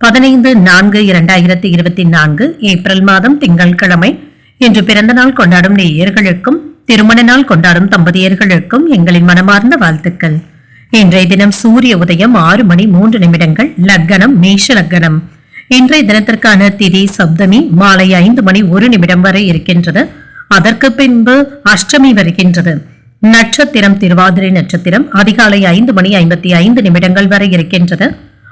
பதினைந்து நான்கு இரண்டாயிரத்தி இருபத்தி நான்கு ஏப்ரல் மாதம் திங்கட்கிழமை இன்று பிறந்த நாள் கொண்டாடும் நேயர்களுக்கும் திருமண நாள் கொண்டாடும் தம்பதியர்களுக்கும் எங்களின் மனமார்ந்த வாழ்த்துக்கள். இன்றைய தினம் சூரிய உதயம் ஆறு மணி மூன்று நிமிடங்கள் லக்னம் மேஷ லக்னம் இன்றைய தினத்திற்கான திதி சப்தமி மாலை ஐந்து மணி ஒரு நிமிடம் வரை இருக்கின்றது. அதற்கு பின்பு அஷ்டமி வருகின்றது. நட்சத்திரம் திருவாதிரை நட்சத்திரம் அதிகாலை ஐந்து மணி ஐம்பத்தி ஐந்து நிமிடங்கள் வரை இருக்கின்றது.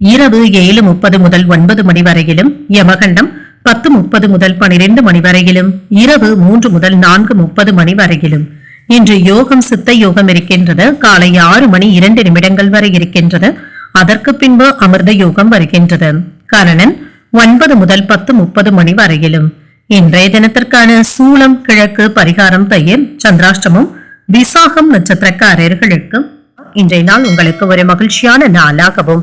இரவு ஏழு முப்பது முதல் ஒன்பது மணி வரையிலும் யமகண்டம் பத்து முப்பது முதல் பனிரெண்டு மணி வரையிலும் இரவு மூன்று முதல் நான்கு முப்பது மணி வரையிலும். இன்று யோகம் சித்த யோகம் இருக்கின்றது. காலை ஆறு மணி இரண்டு நிமிடங்கள் வரை இருக்கின்றது. அதற்கு பின்பு அமிர்த யோகம் வருகின்றது. கரணன் ஒன்பது முதல் பத்து முப்பது மணி வரையிலும். இன்றைய தினத்திற்கான சூலம் கிழக்கு பரிகாரம் பெயர் சந்திராஷ்டமம் விசாகம் நட்சத்திரக்காரர்களுக்கு இன்றைய நாள் உங்களுக்கு ஒரு மகிழ்ச்சியான நாளாகவும்